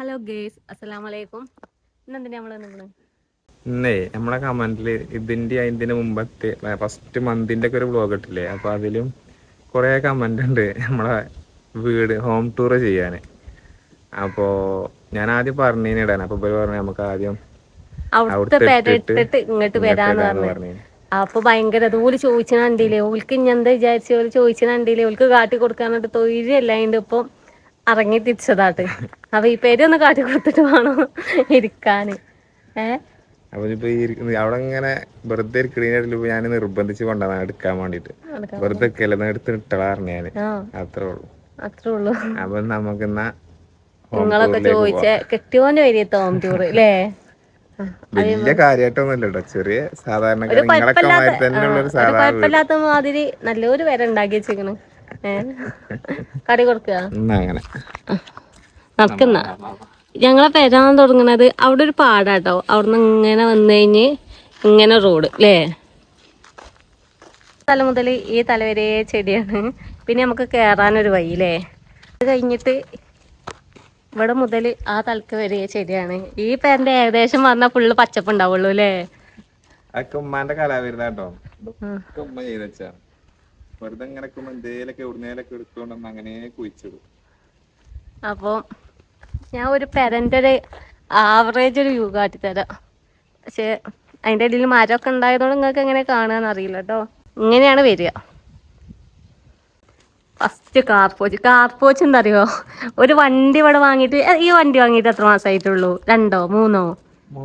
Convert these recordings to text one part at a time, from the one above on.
Hello guys അലൈക്കും ഇന്നെന്തിനാ നമ്മൾ നിങ്ങൾ? ഇന്നേ നമ്മളെ കമന്റിൽ ഇതിന്റെ അതിന്റെ മുമ്പത്തെ ഫസ്റ്റ് മന്തിന്റെ ഒക്കെ ഒരു വ്ലോഗ് ഇട്ടില്ലേ? അപ്പൊ അതിലും കുറെ കമന്റ് ഉണ്ട് നമ്മളെ വീട് ഹോം ടൂർ ചെയ്യാന്. അപ്പോ ഞാൻ ആദ്യം പറഞ്ഞിടാൻ അപ്പൊ പറഞ്ഞു നമുക്ക് ആദ്യം അവിടുത്തെ ഇട്ടിട്ട് ഇങ്ങോട്ട് വരാന്ന് പറഞ്ഞു. അപ്പൊ ഭയങ്കര അത് ഓൽ ചോദിച്ചു കണ്ടില്ലേ? ഓൽക്ക് ഇനി എന്താ വിചാരിച്ചു? ഓൽ ചോദിച്ചു കണ്ടില്ലേ? ഓൽക്ക് കാട്ടി കൊടുക്കാനായിട്ട് തൊഴിലല്ല അതിന്റെ ഇപ്പം ഇറങ്ങി തിരിച്ചതാട്ട്. അപ്പൊ ഈ പേര് ഒന്ന് കാട്ടി കൊടുത്തിട്ട് വേണം ഇരിക്കാന്. ഏ? അപ്പൊ ഇപ്പൊ ഈ അവിടെ ഇങ്ങനെ വെറുതെ ഇരിക്കണേനിടയിൽ ഞാൻ നിർബന്ധിച്ച് കൊണ്ടുവന്ന എടുക്കാൻ വേണ്ടിട്ട്. വെറുതെ കിളന്ന് എടുത്ത് ഇട്ടളാ ഞാൻ. അത്രേ ഉള്ളൂ. അത്രേ ഉള്ളൂ. അപ്പൊ നമുക്കെന്നാ home നിങ്ങളൊക്കെ ചോദിച്ച കെട്ടിയോന്റെ വരിയ തോം ടൂർ അല്ലേ വലിയ കാര്യമായിട്ടൊന്നുമില്ലട്ടോ ചെറിയ സാധാരണ മാതിരി തന്നെയുള്ള ഒരു സാധാരണ മാതിരി നല്ലൊരു വര ഉണ്ടാക്കി വെച്ചിക്കണ് കടി കൊടുക്കുക നടക്കുന്ന ഞങ്ങളെ പെരാൻ തുടങ്ങണത് അവിടെ ഒരു പാടാട്ടോ. അവിടുന്ന് ഇങ്ങനെ വന്നു കഴിഞ്ഞ് ഇങ്ങനെ റോഡ് അല്ലേ തല മുതൽ ഈ തലവരെ ചെടിയാണ്. പിന്നെ നമുക്ക് കയറാനൊരു വഴി അല്ലേ അത് കഴിഞ്ഞിട്ട് ഇവിടെ മുതൽ ആ തലക്ക് വരെ ചെടിയാണ്. ഈ പേരന്റെ ഏകദേശം വന്ന ഫുള്ള് പച്ചപ്പ് ഉണ്ടാവുള്ളൂ അല്ലേ ഉമ്മാന്റെ കലാവിരുന്നാട്ടോ. ഉമ്മ ചെയ്ത് വെറുതെ ഇങ്ങനെ എന്തേലൊക്കെ എവിടുന്നേലൊക്കെ എടുത്തോണ്ടെന്ന് അങ്ങനെ കുഴിച്ചിടും. അപ്പോൾ ഞാൻ ഒരു പെരന്റെ ഒരു ആവറേജ് ഒരു വ്യൂ കാട്ടിത്തരാം. പക്ഷേ അതിന്റെ ഇടയിൽ മരമൊക്കെ ഉണ്ടായതുകൊണ്ട് നിങ്ങൾക്ക് എങ്ങനെ കാണുകയെന്ന് അറിയില്ല കേട്ടോ ഇങ്ങനെയാണ് വരിക. ഫസ്റ്റ് കാർപോച്ച് കാർപോച്ച് എന്താ അറിയോ ഒരു വണ്ടി ഇവിടെ വാങ്ങിയിട്ട് ഈ വണ്ടി വാങ്ങിയിട്ട് എത്ര മാസമായിട്ടുള്ളൂ രണ്ടോ മൂന്നോ?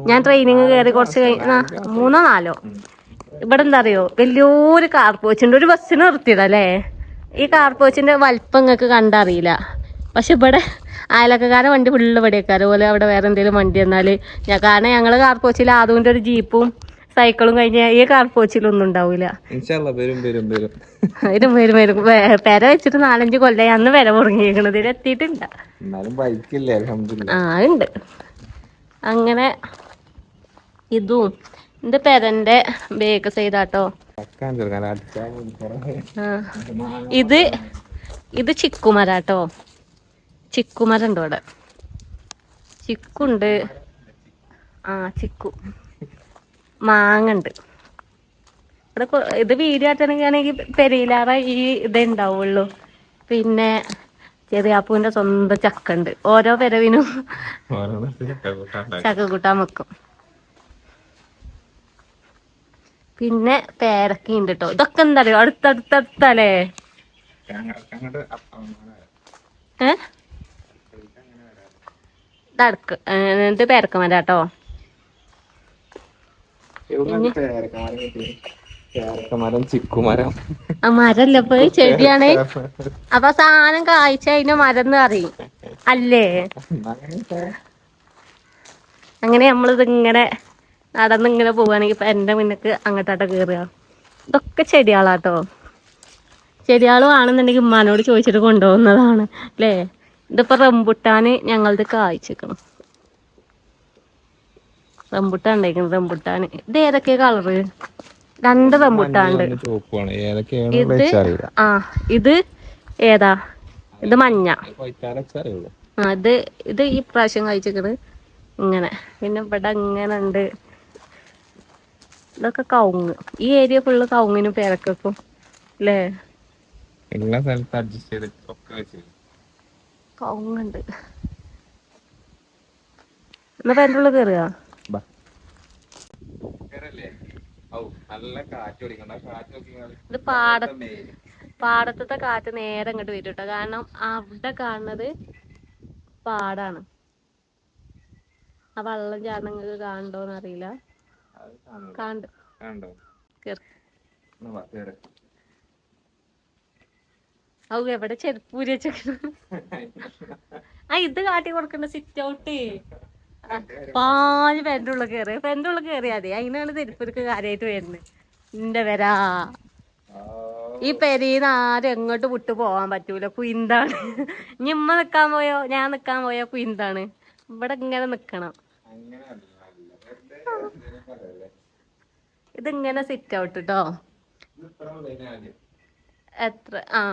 ഞാൻ ട്രെയിനിങ് കയറി കുറച്ച് കഴിഞ്ഞ മൂന്നോ നാലോ? ഇവിടെ എന്താ അറിയോ വലിയൊരു കാർപ്പോച്ചിന്റെ ഒരു ബസ്സിന് നിർത്തിയതല്ലേ? ഈ കാർപോച്ചിന്റെ വലിപ്പം നിങ്ങൾക്ക് കണ്ടറിയില്ല. പക്ഷെ ഇവിടെ അയലക്കാരെ വണ്ടി ഫുള്ള് ഇവിടെയൊക്കെ. പോലെ അവിടെ വേറെ എന്തെങ്കിലും വണ്ടി എന്നാൽ ഞാൻ കാരണം ഞങ്ങൾ കാർപ്പോച്ചിൽ ആദൂന്റെ ഒരു ജീപ്പും സൈക്കിളും കഴിഞ്ഞ ഈ കാർപോച്ചിലൊന്നും ഉണ്ടാവില്ല ഇൻഷാല്ല വരും വരും വരും. പെര വെച്ചിട്ട് നാലഞ്ച് കൊല്ലം അന്ന് വില മുടങ്ങിയിരിക്കണത് എത്തിയിട്ടില്ല. ആ ഉണ്ട്. അങ്ങനെ ഇതും. ഇത് പെരന്റെ ബേക്ക് ചെയ്താട്ടോ. ഇത് ഇത് ചിക്കുമരാട്ടോ. ചിക്കുമരം അവിടെ ചിക്കുണ്ട്. ആ ചിക്കു. മാങ്ങണ്ട്. ഇവിടെ ഇത് വീഡിയോ ആട്ടണമെങ്കിൽ പെരയിലാറ ഈ ഇതേ ഉണ്ടാവുള്ളൂ. പിന്നെ ചെറിയാപ്പൂവിന്റെ സ്വന്തം ചക്ക ഉണ്ട് ഓരോ പെരവിനും ചക്ക കൂട്ടാൻ വെക്കും. പിന്നെ പേരക്ക ഉണ്ട് കേട്ടോ ഇതൊക്കെ എന്താ അറിയോ അടുത്തടുത്തടുത്തല്ലേ ഇതടക്ക് ഇത് പേരക്കമര കേട്ടോ. ആ മരല്ല ഇപ്പൊ? ചെടിയാണ്. അപ്പൊ സാധനം കായ്ച്ച അതിന് മരം എന്ന് അറിയും അല്ലേ അങ്ങനെ നമ്മളിത് ഇങ്ങനെ നടന്ന് ഇങ്ങനെ പോവുകയാണെങ്കിൽ ഇപ്പം എന്റെ മുന്നക്ക് അങ്ങോട്ടാട്ടോ കയറുക ഇതൊക്കെ ചെടികളാട്ടോ. ചെടികളും ആണെന്നുണ്ടെങ്കിൽ ഉമ്മാനോട് ചോദിച്ചിട്ട് കൊണ്ടുപോകുന്നതാണ് അല്ലേ? ഇതിപ്പോൾ റംബുട്ടാൻ ഞങ്ങളത് കായ്ച്ചിരിക്കണം. റംബുട്ടാൻ ഉണ്ടായിരിക്കണം റംബുട്ടാൻ ഇത് ഏതൊക്കെയാ കളറ്? രണ്ട് റംബുട്ടാണ്ട് ഇത് ആ ഇത് ഏതാ? ഇത് മഞ്ഞ. ആ ഇത് ഇത് ഈ പ്രാവശ്യം കഴിച്ചിരിക്കണ് ഇങ്ങനെ. പിന്നെ ഇവിടെ ഇങ്ങനെ ഉണ്ട്. ഇതൊക്കെ കവുങ്ങ്. ഈ ഏരിയ ഫുള്ള് കവുങ്ങിനും പേരക്കും അല്ലേ എല്ലാ സ്ഥലത്തും അഡ്ജസ്റ്റ് ചെയ്ത് ഒക്കെ കവുങ്ങുണ്ട്. എന്നാ പേരുടെ ഉള്ളിൽ കയറുക ഇത് പാട പാടത്തത്തെ കാറ്റ് നേരെ ഇങ്ങോട്ട് വരും കേട്ടോ. കാരണം അവിടെ കാണുന്നത് പാടാണ്. ആ വെള്ളം ചാടുന്ന നിങ്ങൾക്ക് കാണണ്ടോന്ന് അറിയില്ല. കാണ്ട് കേറ്. ഔ എവിടെ ചെരുപ്പ് ഊരി ആ ഇത് കാട്ടി കൊടുക്കണ്ട സിറ്റ് ഔട്ട് പാഞ്ഞ് പെന്റെ ഉള്ളിൽ കയറി പെന്റെ ഉള്ളിൽ കയറിയാ മതി. അതിനാണ് ചെരുപ്പൊരുക്ക് കാര്യമായിട്ട് വരുന്നത് നിന്റെ വരാ. ഈ പെരീന്ന് ആരും എങ്ങോട്ട് വിട്ടു പോവാൻ പറ്റൂല. കുയിന്താണ്. ഉമ്മ നിക്കാൻ പോയോ? ഞാൻ നിക്കാൻ പോയോ? കുയിന്താണ്. ഇവിടെ ഇങ്ങനെ നിക്കണം അങ്ങനെയല്ല, അല്ല. വെറുതെ എന്തെങ്കിലും പറയല്ലേ. ഇതിങ്ങനെ സിറ്റ് ഔട്ട് കേട്ടോ. എത്ര? ആ.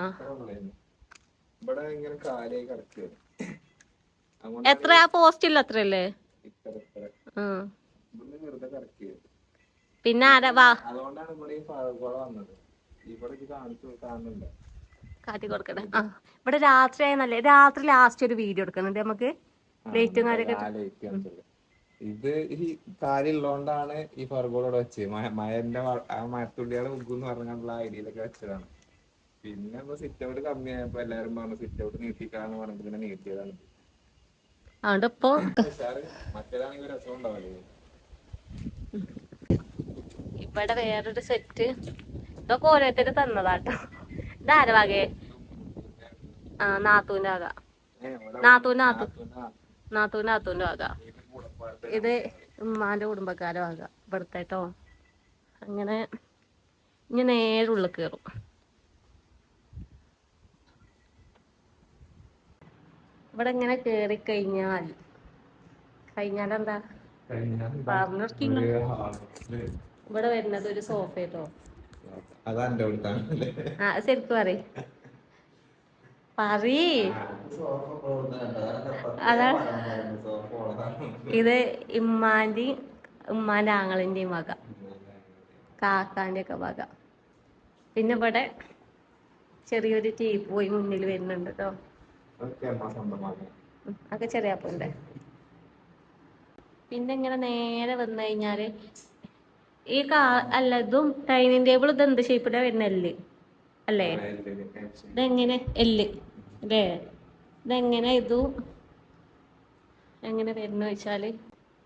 എത്ര? ആ പോസ്റ്റില്ല അത്രയല്ലേ? പിന്നെ ആരാ? വാ. കാട്ടി കൊടുക്കട്ടെ ആ. ഇവിടെ രാത്രി ആയെന്നല്ലേ രാത്രി ലാസ്റ്റ് ഒരു വീഡിയോ എടുക്കുന്നുണ്ട് നമുക്ക് ലൈറ്റും കാര്യമൊക്കെ. ഇത് ഈ കാര്യമുള്ളതുകൊണ്ടാണ് ഈ ഇവിടെ വെച്ചത്. മഴന്റെ ആ മഴത്തുള്ളികളെ ആ പറഞ്ഞുള്ള ഐഡിയയിലൊക്കെ വെച്ചതാണ്. പിന്നെ ഇപ്പൊ സിറ്റ് ഔട്ട് കമ്മിയായപ്പോ എല്ലാരും പറഞ്ഞു സിറ്റ് ഔട്ട് നീട്ടിക്കാന്ന് പറഞ്ഞിട്ട് പിന്നെ നീട്ടിയതാണ്. മറ്റേതാണെങ്കിൽ ഒരു രസം ഉണ്ടാവില്ലേ ഇവിടെ വേറൊരു സെറ്റ് ഇതൊക്കെ ഓരോരുത്തര് തന്നതാട്ടോ. ഇതാര വകയെ ആ നാത്തൂന്റെ വക. ഏഹ് ഇവിടെ നാത്തൂൻ നാത്തൂ. നാത്തൂന്റെ വക. ഇത് ഉമ്മാന്റെ കുടുംബക്കാരും ആകാം ഇവിടുത്തെ കേട്ടോ അങ്ങനെ ഇനി നേരെ ഉള്ളിൽ കയറും ഇവിടെ ഇങ്ങനെ കേറി കഴിഞ്ഞാൽ കഴിഞ്ഞാൽ എന്താ? ഇവിടെ വരുന്നത് ഒരു സോഫ കേട്ടോ ശരിക്കും പറ പറീ അതാ. ഇത് ഇമ്മാന്റെ ഉമ്മാന്റെ ആങ്ങളിന്റെയും വക. കാക്കാന്റെ ഒക്കെ വക. പിന്നെ ഇവിടെ ചെറിയൊരു ടീ പോയി മുന്നിൽ വരുന്നുണ്ട് കേട്ടോ അതൊക്കെ ചെറിയ അപ്പുണ്ട്. പിന്നെ ഇങ്ങനെ നേരെ വന്നു കഴിഞ്ഞാൽ ഈ കാ അല്ല ഇതും ഡൈനിങ് ടേബിൾ ഇത് എന്ത് ഷേപ്പിലാ വരുന്ന എല്ല് അല്ലേ? ഇതെങ്ങനെ? എല്ല്. അല്ലേ? ഇതെങ്ങനെ ഇതു? എങ്ങനെ വരുന്ന വെച്ചാൽ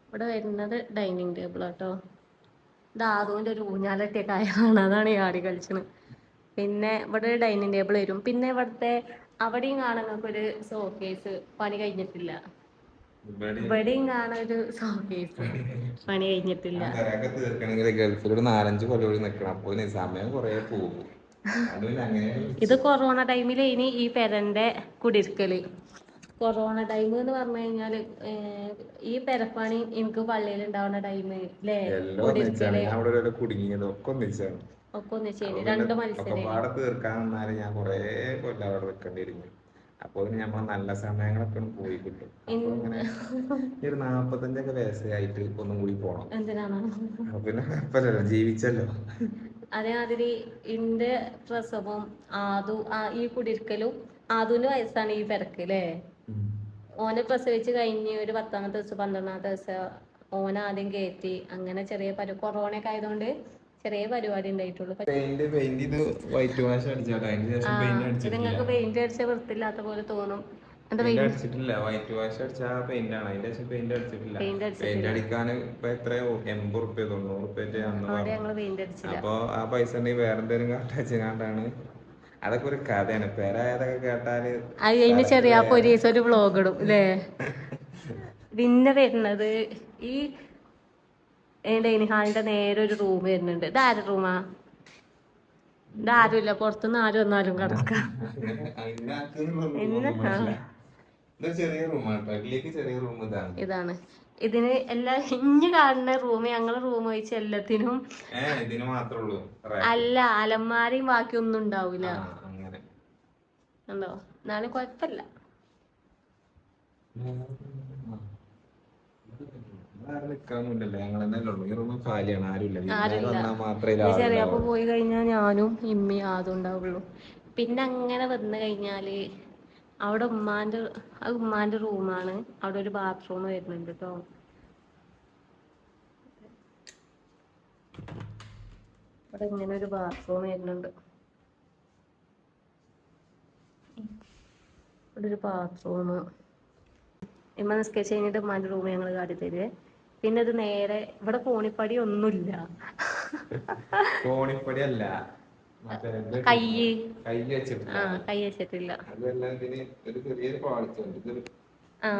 ഇവിടെ വരുന്നത് ഡൈനിങ് ടേബിൾ കേട്ടോ ഇത് ആദുവിന്റെ ഒരു ഊഞ്ഞാലട്ടിയ കായാണ് അതാണ് ഈ ആടി കളിച്ചത്. പിന്നെ ഇവിടെ ഒരു ഡൈനിങ് ടേബിൾ വരും. പിന്നെ ഇവിടുത്തെ അവിടെയും കാണാൻ നിങ്ങൾക്ക് ഒരു സോക്കേസ് പണി കഴിഞ്ഞിട്ടില്ല. ഇവിടെയും കാണാൻ ഒരു സോക്കേസ് പണി കഴിഞ്ഞിട്ടില്ല. ഒരു നാലഞ്ച് കൊല്ലം നിൽക്കണം. അപ്പൊ ഇതിന് സമയം കുറെ പോകും. ഇത് കൊറോണ ടൈമിൽ ഇനി ഈ പെരന്റെ കുടിരിക്കൽ. കൊറോണ ടൈം എന്ന് പറഞ്ഞു കഴിഞ്ഞാൽ ഈ പെരപ്പണി എനിക്ക് പള്ളിയിൽ ഉണ്ടാവുന്ന ടൈം അല്ലേ കുടുങ്ങിയത്. ഒക്കെ ഒന്നിച്ചാണ്. രണ്ട് മത്സരം തീർക്കാൻ ഞാൻ കൊറേ കൊല്ലം അവിടെ വെക്കേണ്ടിയിരുന്നു അപ്പൊ ഇതിന് നമ്മളെ നല്ല സമയങ്ങളൊക്കെ പോയി കിട്ടും. ഒരു നാപ്പത്തഞ്ചൊക്കെ വയസ്സായിട്ട് ഒന്നും കൂടി പോണം. പിന്നെ ജീവിച്ചല്ലോ. അതേമാതിരി ഇന്റെ പ്രസവം ആദു ആ- ഈ കുടിരിക്കലും ആദുവിന്റെ വയസ്സാണ് ഈ പെരക്ക് അല്ലേ ഓനെ പ്രസവിച്ച് കഴിഞ്ഞ് ഒരു പത്താമത്തെ ദിവസം പന്ത്രണ്ടാമത്തെ ദിവസം ഓൻ ആദ്യം കയറ്റി അങ്ങനെ ചെറിയ പരി കൊറോണ ഒക്കെ ആയതുകൊണ്ട് ചെറിയ പരിപാടി ഉണ്ടായിട്ടുള്ളൂ. നിങ്ങൾക്ക് പെയിന്റ് അടിച്ച വൃത്തിയില്ലാത്ത പോലെ തോന്നും. അപ്പൊ ആ പൈസ ഉണ്ടെങ്കിൽ വേറെ എന്തെങ്കിലും കാട്ടാച്ചാണ്ടാണ് അതൊക്കെ ഒരു കഥയാണ്. പേരായതൊക്കെ കേട്ടാൽ അത് കഴിഞ്ഞ് ചെറിയ ഒരു വ്ളോഗ് ഇടും അല്ലേ പിന്നെ വരുന്നത് ഈ ഡൈനിങ് ഹാളിന്റെ നേരെ ഒരു റൂം വരുന്നുണ്ട്. ഇത് ആരുടെ റൂമാ ഇത് ആരുമില്ല. പുറത്തുനിന്ന് ആരും വന്നാലും കിടക്കാം. ഇതൊരു ചെറിയ റൂമാണ് ചെറിയ റൂം ഇതാണ്. ഇതാണ്. ഇതിന് എല്ലാ ഇഞ്ഞ് കാണുന്ന റൂം ഞങ്ങളെ റൂം വെച്ച് എല്ലാത്തിനും ഏഹ് ഇതിന് മാത്രമേ ഉള്ളൂ. അല്ല അലമാരയും ബാക്കി ഒന്നും ഉണ്ടാവില്ല ഉണ്ടോ? എന്നാലും കുഴപ്പമില്ല. ഈ ചെറിയപ്പോ പോയി കഴിഞ്ഞാൽ ഞാനും ഇമ്മയും ആദ്യം ഉണ്ടാവുള്ളൂ. പിന്നെ അങ്ങനെ വന്നു കഴിഞ്ഞാൽ അവിടെ ഉമ്മാന്റെ അത് ഉമ്മാന്റെ റൂമാണ് അവിടെ ഒരു ബാത്റൂം വരുന്നുണ്ട് കേട്ടോ അവിടെ ഇങ്ങനെ ഒരു ബാത്റൂം വരുന്നുണ്ട്. ഇവിടെ ഒരു ബാത്റൂം ഇമ്മ നിസ്കരിച്ച് കഴിഞ്ഞിട്ട് ഉമ്മാന്റെ റൂം ഞങ്ങൾ കാട്ടി തരുവേ. പിന്നെ അത് നേരെ ഇവിടെ കോണിപ്പടി ഒന്നുമില്ല. കോണിപ്പടി അല്ല. കൈ. കൈ വെച്ചിട്ടില്ല. ഇത് ആ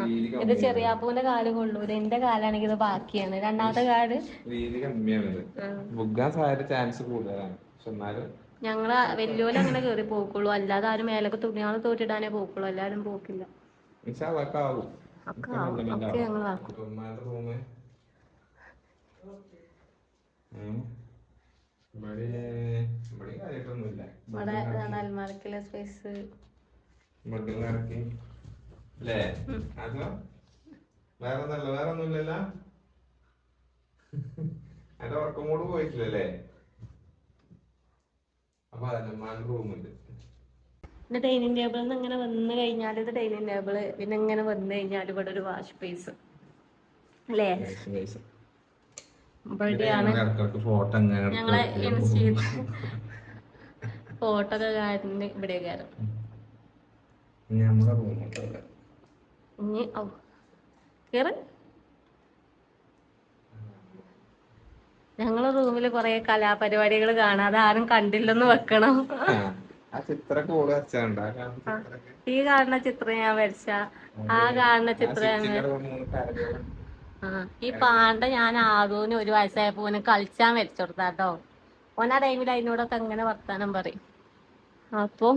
അപ്പൂന്റെ കാൽ കൊള്ളൂര് എന്റെ കാലാണെങ്കിൽ ഇത് ബാക്കിയാണ്. രണ്ടാമത്തെ കാൽ വീതി കമ്മിയാണ് ബുഗ്ഗാൻ സാധ്യത ചാൻസ് കൂടുതലാണ്. പക്ഷെ എന്നാലും ഞങ്ങൾ വലിയോൽ അങ്ങനെ കേറി പോക്കുള്ളൂ. അല്ലാതെ ആരും മേലൊക്കെ തുണിയാൾ തോറ്റിടാനേ പോക്കുള്ളൂ. എല്ലാരും പോക്കില്ല. ഞങ്ങൾ ഇവിടെ അലമാരക്കുള്ള സ്പേസ് അല്ലേ അതോ വേറെ ഒന്നല്ല വേറെ ഒന്നുമില്ലല്ലോ എന്റെ ഉറക്കം കൂടെ പോയിട്ടില്ലല്ലേ? അപ്പൊ അതല്ല റൂമുണ്ട്. പിന്നെ ഡൈനിങ് ടേബിളിൽ നിന്ന് ഇങ്ങനെ വന്നു കഴിഞ്ഞാൽ ഇത് ഡൈനിങ് ടേബിൾ പിന്നെ ഇങ്ങനെ വന്നു കഴിഞ്ഞാൽ ഇവിടെ ഒരു വാഷ് സ്പേസ് അല്ലേ? ഫോട്ടോ ഞങ്ങളെ ഫോട്ടോ ഒക്കെ കാരണം ഇവിടെ കയറും ഇനി ഓ ഞങ്ങളെ റൂമിൽ കുറെ കലാപരിപാടികൾ കാണാതെ ആരും കണ്ടില്ലെന്ന് വെക്കണം. ഈ കാണുന്ന ചിത്രം ഞാൻ വരച്ച. ആ കാണുന്ന ചിത്രം ഈ പാണ്ട ഞാൻ ആദൂന് ഒരു വയസ്സായപ്പോ ഓന് കളിച്ചാൻ വരച്ചു കൊടുത്താട്ടോ ഓൻ ആ ടൈമിൽ അതിനോടൊക്കെ അങ്ങനെ വർത്താനം പറയും. അപ്പൊ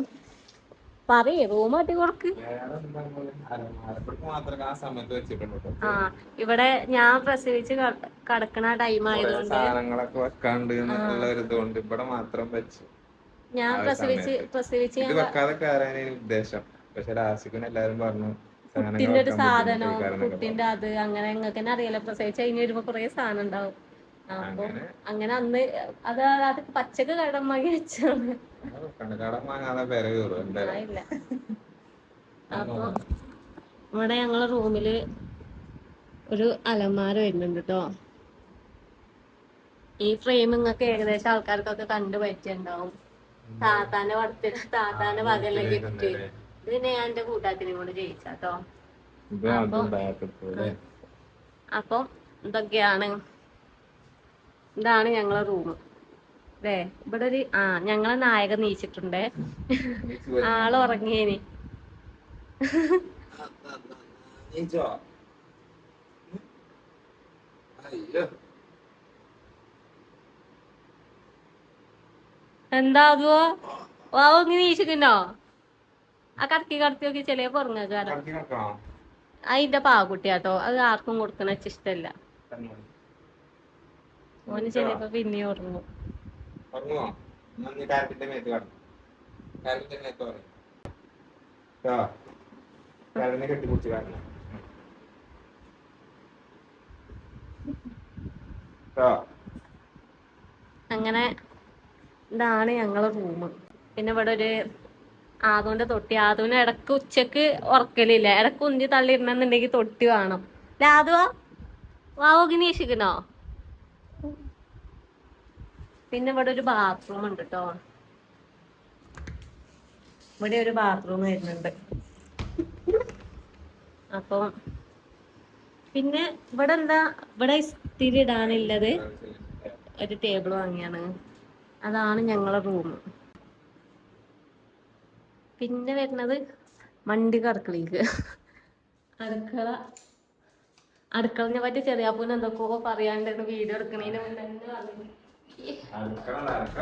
പറയേ റൂം അടി കൊടുക്ക്. ആ ഇവിടെ ഞാൻ പ്രസവിച്ച് കട- കടക്കണ ടൈം ആയതുകൊണ്ട് ഇവിടെ മാത്രം വെച്ചു. ഞാൻ പ്രസവിച്ച് പ്രസവിച്ച് വെക്കാതെ കയറാനാണ് ഉദ്ദേശം. പക്ഷെ രാസിക്കുന്ന എല്ലാരും പറഞ്ഞു കുട്ടിന്റെ ഒരു സാധനം കുട്ടിന്റെ അത് അങ്ങനെ നിങ്ങൾക്ക് തന്നെ അറിയാലോ പ്രസവിച്ച് കഴിഞ്ഞ് വരുമ്പോ കുറെ സാധനം ഉണ്ടാവും. അപ്പൊ അങ്ങനെ അന്ന് അത് അത് പച്ചക്ക് കടം വാങ്ങി വെച്ചാണ് അപ്പൊ ഇവിടെ ഞങ്ങളെ റൂമിൽ ഒരു അലമാര വരുന്നുണ്ട് കേട്ടോ ഈ ഫ്രെയിം നിങ്ങൾക്ക് ഏകദേശം ആൾക്കാർക്കൊക്കെ കണ്ടു പറ്റിണ്ടാവും താത്താന്റെ പടത്തിന് താത്താന്റെ പകലെ ഗിഫ്റ്റ് പിന്നെ ഞാൻ എന്റെ കൂട്ടാത്തിനെ കൊണ്ട് ജയിച്ചാട്ടോ. അപ്പം ഇതൊക്കെയാണ് ഇതാണ് ഞങ്ങളെ റൂം അതെ ഇവിടെ ഒരു ആ ഞങ്ങളെ നായകൻ നീച്ചിട്ടുണ്ട്. ആൾ ഉറങ്ങിയേനി. എന്താകുവോ വാവോ ഇങ്ങനെ നീച്ചിട്ടുണ്ടോ? ആ കറക്കി കടത്തി നോക്കി ചെറിയ കിടക്കണോ അതിന്റെ പാവക്കുട്ടിയാട്ടോ. അത് ആർക്കും കൊടുക്കണ ഇഷ്ടല്ല. ഓന് ചെലപ്പോ പിന്നെയും ഉറങ്ങും. അങ്ങനെ ഇതാണ് ഞങ്ങളെ റൂം പിന്നെ ഇവിടെ ഒരു ആദൂന്റെ തൊട്ടി. ആദോന് ഇടയ്ക്ക് ഉച്ചയ്ക്ക് ഉറക്കലില്ല. ഇടയ്ക്ക് ഉന്തി തള്ളിയിരുന്നെന്നുണ്ടെങ്കിൽ തൊട്ടി വേണം. ലാതുവാ വാവോ ഗിനീഷിക്കണോ പിന്നെ ഇവിടെ ഒരു ബാത്റൂം ഉണ്ട് കേട്ടോ ഇവിടെ ഒരു ബാത്റൂം വരുന്നുണ്ട്. അപ്പം പിന്നെ ഇവിടെ എന്താ? ഇവിടെ ഇസ്തിരി ഇടാനുള്ളത് ഒരു ടേബിൾ വാങ്ങിയാണ്. അതാണ് ഞങ്ങളുടെ റൂം പിന്നെ വരുന്നത് മണ്ടി അടുക്കളയിലേക്ക് അടുക്കള. അടുക്കളനെ പറ്റി ചെറിയാപ്പൂന് എന്തൊക്കെയോ പറയാണ്ടാണ് വീഡിയോ എടുക്കണേന് മുന്നേ തന്നെ പറഞ്ഞു. അടുക്കള അടുക്കള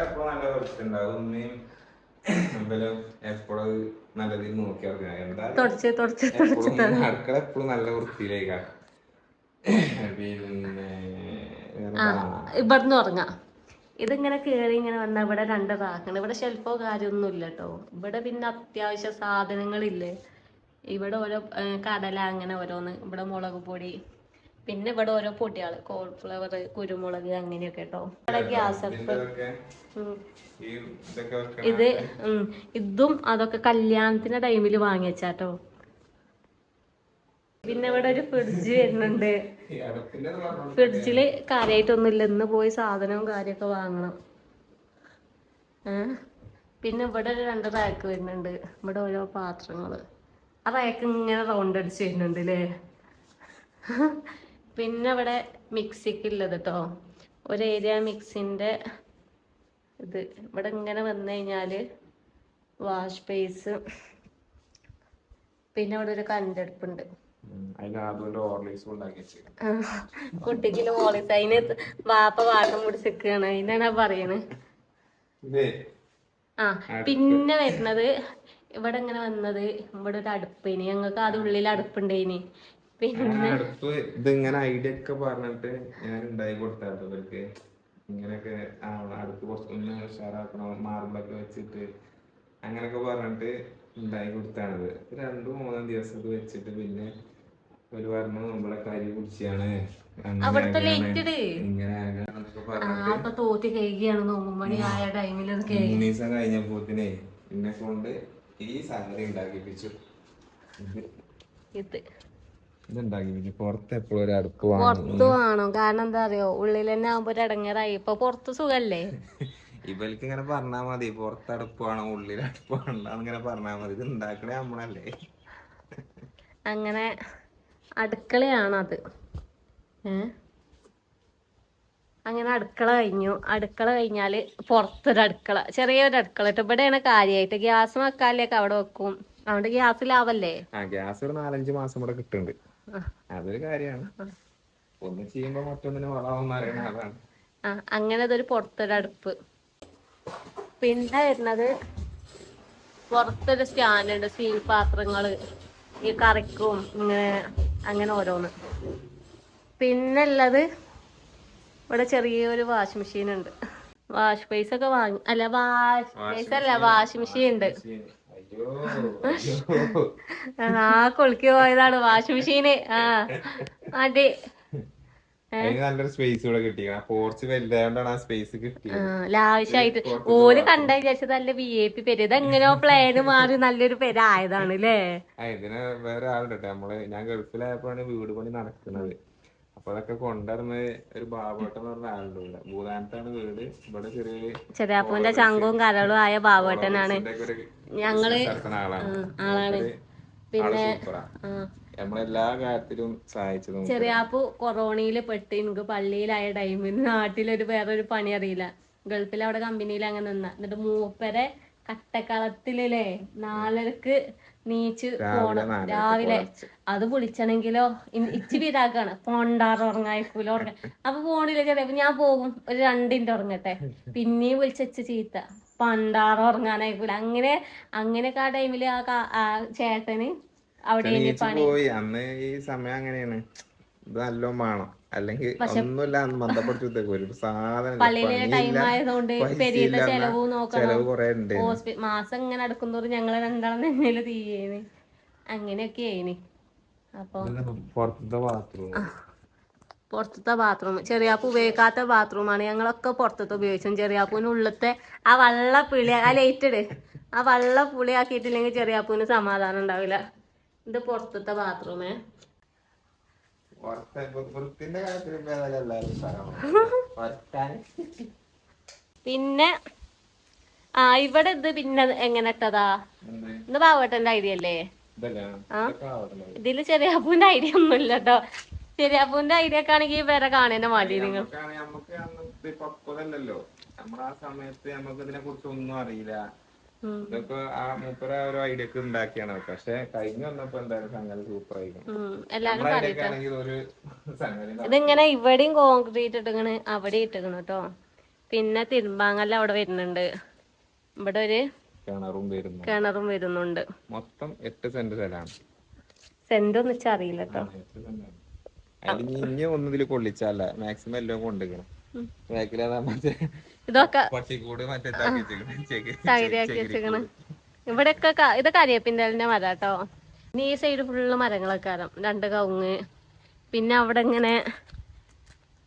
എപ്പോഴും നല്ല വൃത്തിയിലേക്കാണ്. പിന്നെ? ഇവിടുന്ന് ഉറങ്ങാം. ഇതിങ്ങനെ കയറി ഇങ്ങനെ വന്നാൽ ഇവിടെ രണ്ട് റാക്കാണ് ഇവിടെ ഷെൽഫോ കാര്യമൊന്നും ഇല്ല കേട്ടോ ഇവിടെ പിന്നെ അത്യാവശ്യ സാധനങ്ങളില്ലേ? ഇവിടെ ഓരോ കടല അങ്ങനെ ഓരോന്ന്. ഇവിടെ മുളക് പൊടി. പിന്നെ ഇവിടെ ഓരോ പൊടികൾ. കോൾഫ്ലവർ കുരുമുളക് അങ്ങനെയൊക്കെ കേട്ടോ ഇവിടെ ഗ്യാസ് അടുപ്പ് ഇത് ഉം, ഇതും അതൊക്കെ കല്യാണത്തിന്റെ ടൈമിൽ വാങ്ങിച്ചാട്ടോ പിന്നെ ഇവിടെ ഒരു ഫ്രിഡ്ജ് വരുന്നുണ്ട്. ഫ്രിഡ്ജിൽ കാര്യമായിട്ടൊന്നുമില്ല ഇന്ന് പോയി സാധനവും കാര്യമൊക്കെ വാങ്ങണം. പിന്നെ ഇവിടെ ഒരു രണ്ട് റാക്ക് വരുന്നുണ്ട്. ഇവിടെ ഓരോ പാത്രങ്ങൾ. ആ റാക്ക് ഇങ്ങനെ റൗണ്ട് അടിച്ച് വരുന്നുണ്ട് അല്ലേ പിന്നെ ഇവിടെ മിക്സിക്ക് ഉള്ളത് കേട്ടോ ഒരു ഏരിയ മിക്സിന്റെ ഇത്. ഇവിടെ ഇങ്ങനെ വന്നു കഴിഞ്ഞാൽ വാഷ് ബേസ് പിന്നെ ഇവിടെ ഒരു കരണ്ടടുപ്പുണ്ട് കുട്ടിക്ക് അതിന് വാപ്പ വാട്ടം പിടിച്ചിരിക്കുകയാണ് അതിനാണ് പറയണത് ഇതേ. ആ പിന്നെ വരുന്നത് ഇവിടെ ഇങ്ങനെ വന്നത് ഇവിടെ ഒരു അടുപ്പേനി ഞങ്ങൾക്ക് അത് ഉള്ളിൽ അടുപ്പുണ്ടേനി. പിന്നെ അടുപ്പ്. ഇതിങ്ങനെ ഐഡിയ ഒക്കെ പറഞ്ഞിട്ട് ഞാൻ ഉണ്ടായി കൊടുത്താട്ടോ ഇവർക്ക്. ഇങ്ങനെയൊക്കെ അടുപ്പ് കുറച്ച് ഒന്ന് ഉഷാറാക്കണം മാർബിളൊക്കെ വെച്ചിട്ട് അങ്ങനെയൊക്കെ പറഞ്ഞിട്ട് ഉണ്ടായി കൊടുത്താണത്. രണ്ടു മൂന്നാം ദിവസം വെച്ചിട്ട് പിന്നെ ഒരു പറഞ്ഞു നമ്മളെ കരി കുടിച്ചാണ് ദിവസം കഴിഞ്ഞപ്പോത്തിനെ എന്നെ കൊണ്ട് ഈ സംഗതി ഉണ്ടാക്കിപ്പിച്ചു ഇത് ഇത്. ഇത് പുറത്ത് എപ്പോഴും ഒരു അടുപ്പ് പുറത്ത് വേണം. കാരണം എന്താ അറിയോ? ഉള്ളിൽ തന്നെ ആകുമ്പോ ഒരു ഇപ്പൊ പുറത്ത് സുഖല്ലേ? ഇവൽക്ക് ഇങ്ങനെ പറഞ്ഞാ മതി. പുറത്ത് വേണം ഉള്ളിൽ ഇങ്ങനെ പറഞ്ഞാ മതി. ഇത് ഉണ്ടാക്കണേ നമ്മളല്ലേ? അങ്ങനെ അടുക്കളയാണത്. ഏ? അങ്ങനെ അടുക്കള കഴിഞ്ഞു. അടുക്കള കഴിഞ്ഞാൽ പുറത്തൊരു അടുക്കള ചെറിയൊരു അടുക്കള കേട്ടോ ഇവിടെയാണ് കാര്യമായിട്ട് ഗ്യാസ് വെക്കാലേക്ക് അവിടെ വെക്കും. അവിടെ ഗ്യാസ് ലാഭല്ലേ ആ ഗ്യാസ് ഒരു നാലഞ്ച് മാസം ഇവിടെ കിട്ടുന്നുണ്ട്. അതൊരു കാര്യമാണ്. ഒന്ന് ചെയ്യുമ്പോ മറ്റൊന്നിന് വളാവുന്ന അറിയണ അതാണ് ആ അങ്ങനെ അതൊരു പുറത്തൊരു അടുപ്പ് പിന്നെ വരുന്നത് പുറത്തൊരു സ്റ്റാൻഡ് ഉണ്ട് സ്റ്റീൽ പാത്രങ്ങൾ. ഈ കറിക്കും ഇങ്ങനെ അങ്ങനെ ഓരോന്ന്. പിന്നെ ഉള്ളത് ഇവിടെ ചെറിയൊരു വാഷിംഗ് മെഷീൻ ഉണ്ട്. വാഷ് ബേസ് ഒക്കെ വാങ്ങി അല്ല വാഷ് ബേസ് അല്ല വാഷിംഗ് മെഷീൻ ഉണ്ട്. ആ കൊളുക്കി പോയതാണ് വാഷ് മെഷീന്. ആ അതെ അതിന് നല്ലൊരു സ്പേസ് കൂടെ കിട്ടിയത് പോർച്ച് വലുതായോണ്ടാണ് ആ സ്പേസ് കിട്ടിയത്. ലാവശ്യമായിട്ട് ഓര് കണ്ട വിചാരിച്ചത് നല്ല വി ഐ പി പേര്. ഇതെങ്ങനെയോ പ്ലാന് മാറി നല്ലൊരു പേര് ആയതാണ് അല്ലേ ഇതിന് വേറെ ആളുണ്ട് നമ്മൾ ഞാൻ ഗൾഫിലായപ്പോഴാണ് വീട് പണി നടക്കുന്നത്. അപ്പൊ അതൊക്കെ കൊണ്ടുവരുന്നത് ഒരു ബാബോട്ടം എന്ന് പറഞ്ഞ ആളുണ്ട് ഇവിടെ. ഭൂതാനത്താണ് വീട്. ഇവിടെ ചെറിയ ചെറിയാപ്പൂന്റെ ചങ്കവും കരളും ആയ ബാബോട്ടനാണ്. ഞങ്ങൾ ആളാണ്. പിന്നെ നമ്മളെല്ലാ കാര്യത്തിലും സഹായിച്ചതും ചെറിയാപ്പു കൊറോണയിൽ പെട്ട് എനിക്ക് പള്ളിയിലായ ടൈമിൽ നാട്ടിലൊരു വേറൊരു പണി അറിയില്ല. ഗൾഫിൽ അവിടെ കമ്പനിയിൽ അങ്ങനെ നിന്ന. എന്നിട്ട് മൂപ്പരെ കട്ടക്കളത്തിലല്ലേ നാലരക്ക് നീച്ച് പോണം. രാവിലെ അത് വിളിച്ചണെങ്കിലോ ഇച്ചി പിതാക്കാണ് പോണ്ടാറ് ഉറങ്ങായിക്കൂല ഉറങ്ങ അപ്പൊ ഫോണിൽ ചെറിയപ്പോ ഞാൻ പോകും. ഒരു രണ്ടിന്റെ ഉറങ്ങട്ടെ. പിന്നെയും വിളിച്ചു ചീത്ത. പണ്ടാറ് ഉറങ്ങാനായിക്കൂല. അങ്ങനെ അങ്ങനെയൊക്കെ ആ ടൈമിൽ ആ ചേട്ടന് അവിടെ പണി പോയി. അന്ന് ഈ സമയം അങ്ങനെയാണ്. ഇത് നല്ലോ വേണം. അല്ലെങ്കിൽ ഒന്നുമില്ല അന്ന് മന്ദപ്പെടുത്തി ഒരു സാധനം ചെലവും നോക്കണം. ചെലവ് കൊറേ ഉണ്ട്. മാസം ഇങ്ങനെ അടുക്കുന്തോറും ഞങ്ങൾ രണ്ടാളും തന്നെ തീയേന് അങ്ങനെയൊക്കെ ആയിന്. അപ്പൊ പുറത്തത്തെ ബാത്റൂം ചെറിയാപ്പ് ഉപയോഗിക്കാത്ത ബാത്റൂമാണ് ഞങ്ങളൊക്കെ പുറത്തത്തെ ഉപയോഗിച്ചു. ചെറിയാപ്പൂവിന് ഉള്ളത്തെ ആ വള്ള പിളി ആ ലൈറ്റ് ഇട്. ആ വള്ള പുളി ആക്കിയിട്ടില്ലെങ്കിൽ ചെറിയാപ്പൂവിന് സമാധാനം ഉണ്ടാവില്ല. ഇത് പുറത്തത്തെ ബാത്റൂമേ പിന്നെ ആ ഇവിടെ ഇത് പിന്നെ എങ്ങനെ ഇട്ടതാ? ഇന്ന് ഇത് ബാവട്ടന്റെ ഐഡിയ അല്ലേ? ആ. ഇതിൽ ചെറിയാപ്പൂന്റെ ഐഡിയ ഒന്നും ഇല്ല കേട്ടോ ചെറിയാപ്പൂന്റെ ഐഡിയ ഒക്കെ ആണെങ്കിൽ വേറെ കാണുന്ന മതി നിങ്ങൾ. നമ്മളാ നമുക്ക് സമയത്ത് നമുക്ക് ഇതിനെ കുറിച്ച് ഒന്നും അറിയില്ല. ഇതൊക്കെ ആ മൂപ്പര ഒരു ഐഡിയ ഒക്കെ ഉണ്ടാക്കിയാണ് പക്ഷെ കഴിഞ്ഞ് വന്നപ്പോ എന്തായാലും സംഗതി സൂപ്പർ ആയിരുന്നു ഇതിങ്ങനെ ഇവിടെയും കോൺക്രീറ്റ് ഇട്ടിക്കണ് അവിടെ ഇട്ടിക്കണ് കേട്ടോ പിന്നെ തിരുമ്പാങ്ങല്ല അവിടെ വരുന്നുണ്ട്. ഇവിടെ ഒരു കിണറും വരുന്നു. കിണറും വരുന്നുണ്ട്. മൊത്തം എട്ട് സെന്റ് സ്ഥലമാണ്. സെന്റ് ഒന്നും അറിയില്ല കേട്ടോ ഇനി ഒന്നും ഇതിൽ കൊള്ളിച്ചല്ല. മാക്സിമം എല്ലാം കൊണ്ടുക്കണം. ബാക്കിലതാ മറ്റേ ഇതൊക്കെ ഇതാക്കി വെച്ചേക്കണ്. ഇവിടെയൊക്കെ ഇത് കരിയപ്പിന്റെ മര കേട്ടോ ഇനി ഈ സൈഡ് ഫുള്ള് മരങ്ങളൊക്കെ രണ്ട് കവുങ്ങ്. പിന്നെ അവിടെ ഇങ്ങനെ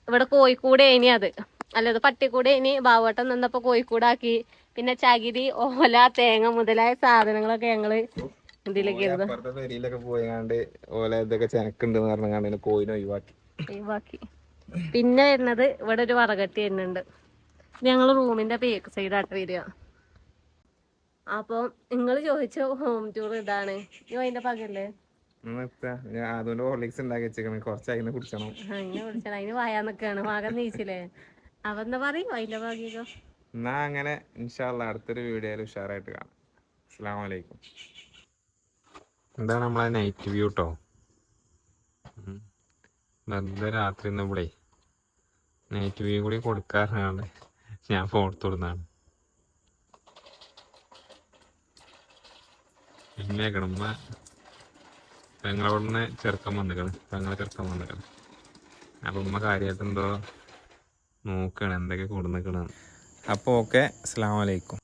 ഇവിടെ കോഴിക്കൂട് ഇനി അത്. അല്ല ഇത് പട്ടിക്കൂട് ഇനി ബാവട്ടം നിന്നപ്പോ കോഴിക്കൂടാക്കി. പിന്നെ ചകിരി ഓല തേങ്ങ മുതലായ സാധനങ്ങളൊക്കെ ഞങ്ങൾ ഇതിലേക്ക് അപ്പുറത്തെ പെരിയിലൊക്കെ പോയാണ്ട് ഓല ഇതൊക്കെ ചെനക്കുണ്ടെന്ന് പറഞ്ഞാണ്ട് കോയിനെ ഒഴിവാക്കി. ഒഴിവാക്കി. പിന്നെ വരുന്നത് ഇവിടെ ഒരു വറകട്ടി വരുന്നുണ്ട്. ഇത് ഞങ്ങൾ റൂമിന്റെ ബേക്ക് സൈഡായിട്ട് വരിക. അപ്പോൾ നിങ്ങൾ ചോദിച്ച ഹോം ടൂർ ഇതാണ്. അതിന്റെ പകല്ലേ? അതുകൊണ്ട് ഹോർലിക്സ് ഉണ്ടാക്കി വെച്ചേക്കണ്. കുറച്ച് അതിനെ കുടിച്ചണം അതിനെ വിളിച്ചാൽ അതിന് വായാൻ നിക്കാണ്. മകൻ നീച്ചില്ലേ? അവ എന്താ പറയും? അതിന്റെ ഭാഗ്യക്കോ എന്നാ അങ്ങനെ ഇൻഷാല്ല അടുത്തൊരു വീഡിയോയിൽ ഉഷാറായിട്ട് കാണാം. അസ്സാം വലൈക്കും എന്താണ് നമ്മളെ നൈറ്റ് വ്യൂ കേട്ടോ വെറുതെ രാത്രി ഇന്നിവിടെ നൈറ്റ് വ്യൂ കൂടി കൊടുക്കാറാണ്. ഞാൻ ഫോൺ കൊടുത്താണ് പിന്നെ ഉമ്മ പെങ്ങളവിടുന്ന് ചെറുക്കം വന്നിക്കണം. പെങ്ങളെ ചെറുക്കം വന്നിക്കണം. അപ്പൊ ഉമ്മ കാര്യമായിട്ട് എന്തോ നോക്കണം എന്തൊക്കെ കൊടുന്നിക്കണം. അപ്പോൾ ഓക്കെ അസ്സാം വലൈക്കും